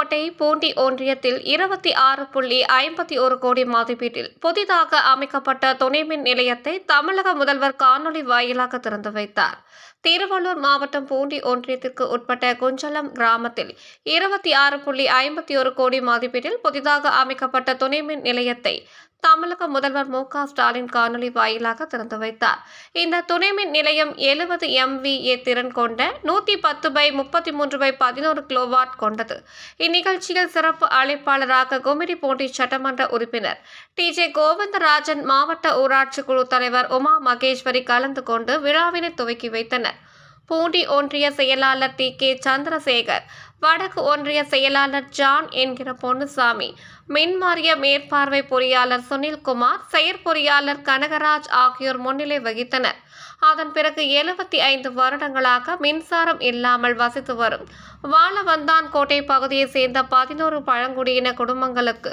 புதுக்கோட்டை பூண்டி ஒன்றியத்தில் இருபத்தி ஆறு புள்ளி ஐம்பத்தி ஒரு கோடி மதிப்பீட்டில் புதிதாக அமைக்கப்பட்ட துணைமின் நிலையத்தை தமிழக முதல்வர் காணொலி வாயிலாக திறந்து வைத்தார். திருவள்ளூர் மாவட்டம் பூண்டி ஒன்றியத்திற்கு உட்பட்ட குஞ்சலம் கிராமத்தில் இருபத்தி ஆறு புள்ளி ஐம்பத்தி ஒரு கோடி மதிப்பீட்டில் புதிதாக அமைக்கப்பட்ட துணைமின் நிலையத்தை தமிழக முதல்வர் மு க ஸ்டாலின் காணொலி வாயிலாக திறந்து வைத்தார். இந்த துணைமின் நிலையம் எழுபது எம்விஏ திறன் கொண்ட நூற்றி பத்து பை முப்பத்தி மூன்று பை பதினோரு கிலோவாட் கொண்டது. இந்நிகழ்ச்சியில் சிறப்பு அழைப்பாளராக குமிரி போட்டி சட்டமன்ற உறுப்பினர் டி ஜே கோவிந்தராஜன் மாவட்ட ஊராட்சி குழு தலைவர் உமா மகேஸ்வரி கலந்து கொண்டு விழாவினை துவக்கி வைத்தனர். பூண்டி ஒன்றிய செயலாளர் டி. கே. சந்திரசேகர் வடக்கு ஒன்றிய செயலாளர் ஜான் என்கிற பொன்னுசாமி மின்மாரிய மேற்பார்வை பொறியாளர் சுனில்குமார் செயற்பொறியாளர் கனகராஜ் ஆகியோர் முன்னிலை வகித்தனர். அதன் பிறகு எழுபத்தி ஐந்து வருடங்களாக மின்சாரம் இல்லாமல் வசித்து வரும். வாழவந்தான் கோட்டை பகுதியைச் சேர்ந்த பதினோரு பழங்குடியின குடும்பங்களுக்கு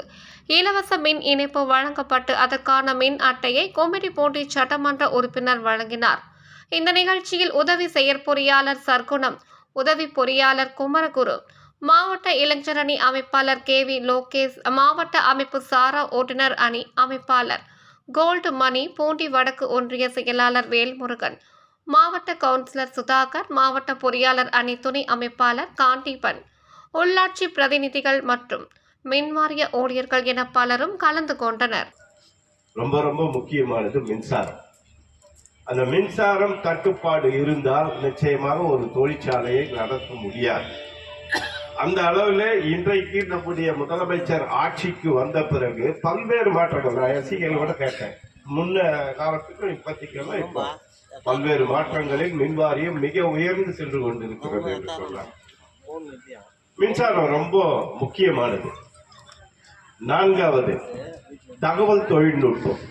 இலவச மின் இணைப்பு வழங்கப்பட்டு அதற்கான மின் அட்டையை கோமிடி போட்டி சட்டமன்ற உறுப்பினர் வழங்கினார். இந்த நிகழ்ச்சியில் உதவி செயற்பொறியாளர் சர்க்குணம் உதவி பொறியாளர் குமரகுரு மாவட்ட இளைஞரணி அமைப்பாளர் கே வி லோகேஷ் மாவட்ட அமைப்பு சாரா ஓட்டுநர் அணி அமைப்பாளர் கோல்டு மணி பூண்டி வடக்கு ஒன்றிய செயலாளர் வேல்முருகன் மாவட்ட கவுன்சிலர் சுதாகர் மாவட்ட பொறியாளர் அணி துணை அமைப்பாளர் காண்டிபன் உள்ளாட்சி பிரதிநிதிகள் மற்றும் மின்வாரிய ஊழியர்கள் என பலரும் கலந்து கொண்டனர். ரொம்ப ரொம்ப முக்கியமானது மின்சாரம். அந்த மின்சாரம் தட்டுப்பாடு இருந்தால் நிச்சயமாக ஒரு தொழிற்சாலையை நடத்த முடியாது. அந்த அளவில் இன்றைக்கு நம்முடைய முதலமைச்சர் ஆட்சிக்கு வந்த பிறகு பல்வேறு மாற்றங்கள் நான் எஸ்சிகள் கூட கேட்டேன். முன்ன காலத்துக்கும் இப்பத்திக்கெல்லாம் இப்போ பல்வேறு மாற்றங்களில் மின்வாரியம் மிக உயர்ந்து சென்று கொண்டிருக்கிறது என்று சொல்லலாம் மின்சாரம் ரொம்ப முக்கியமானது. நான்காவது தகவல் தொழில்நுட்பம்.